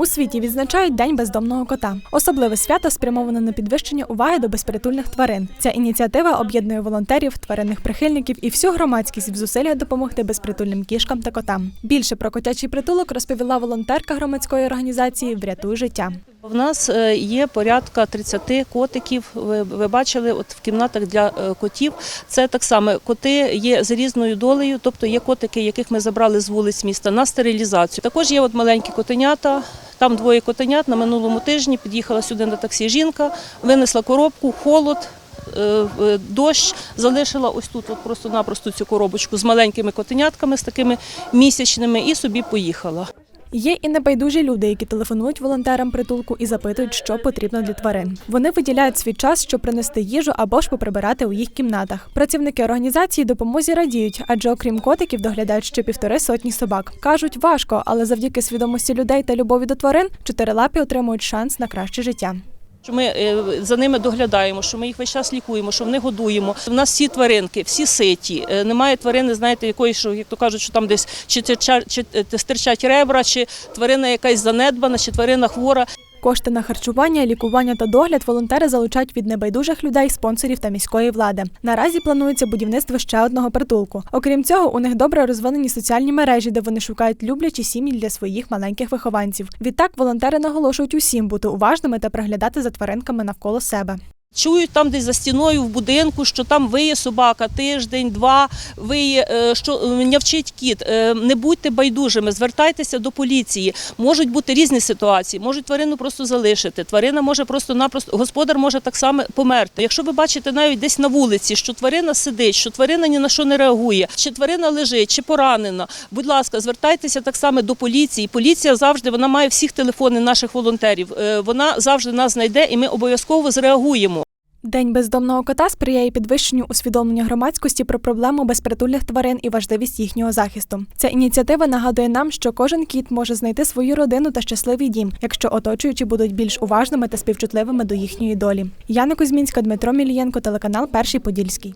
У світі відзначають День бездомного кота. Особливе свято спрямоване на підвищення уваги до безпритульних тварин. Ця ініціатива об'єднує волонтерів, тваринних прихильників і всю громадськість в зусиллях допомогти безпритульним кішкам та котам. Більше про котячий притулок розповіла волонтерка громадської організації Врятуй життя. В нас е, є порядка 30 котиків. Ви, бачили, от в кімнатах для е, котів. Це так само коти є з різною долею, тобто є котики, яких ми забрали з вулиць міста на стерилізацію. Також є от маленькі котенята. Там двоє котенят на минулому тижні під'їхала сюди на таксі жінка, винесла коробку, холод. е, Дощ залишила ось тут, просто-напросто цю коробочку з маленькими котенятками, з такими місячними, і собі поїхала. Є і небайдужі люди, які телефонують волонтерам притулку і запитують, що потрібно для тварин. Вони виділяють свій час, щоб принести їжу або ж поприбирати у їх кімнатах. Працівники організації допомозі радіють, адже окрім котиків доглядають ще півтори сотні собак. кажуть, важко, але завдяки свідомості людей та любові до тварин чотирилапі отримують шанс на краще життя. Що ми е, за ними доглядаємо, що ми їх весь час лікуємо, що вони годуємо. У нас всі тваринки, всі ситі. Е, Немає тварини, знаєте, якої, що як то кажуть, що там десь чи, чи, чи чи стирчать ребра, чи тварина якась занедбана, чи тварина хвора. Кошти на харчування, лікування та догляд волонтери залучають від небайдужих людей, спонсорів та міської влади. Наразі планується будівництво ще одного притулку. Окрім цього, у них добре розвинені соціальні мережі, де вони шукають люблячі сім'ї для своїх маленьких вихованців. Відтак волонтери наголошують усім бути уважними та приглядати за тваринками навколо себе. Чують там десь за стіною в будинку, що там виє собака тиждень, два, виє, е, що е, нявчить кіт. Е, Не будьте байдужими, звертайтеся до поліції. Можуть бути різні ситуації, можуть тварину просто залишити. Тварина може просто-напросто, господар може так само померти. Якщо ви бачите навіть десь на вулиці, що тварина сидить, що тварина ні на що не реагує, чи тварина лежить, чи поранена, будь ласка, звертайтеся так само до поліції. Поліція завжди вона має всіх телефони наших волонтерів. Вона завжди нас знайде, і ми обов'язково зреагуємо. День бездомного кота сприяє підвищенню усвідомлення громадськості про проблему безпритульних тварин і важливість їхнього захисту. Ця ініціатива нагадує нам, що кожен кіт може знайти свою родину та щасливий дім, якщо оточуючі будуть більш уважними та співчутливими до їхньої долі. Яна Кузьмінська, Дмитро Мілієнко, телеканал Перший Подільський.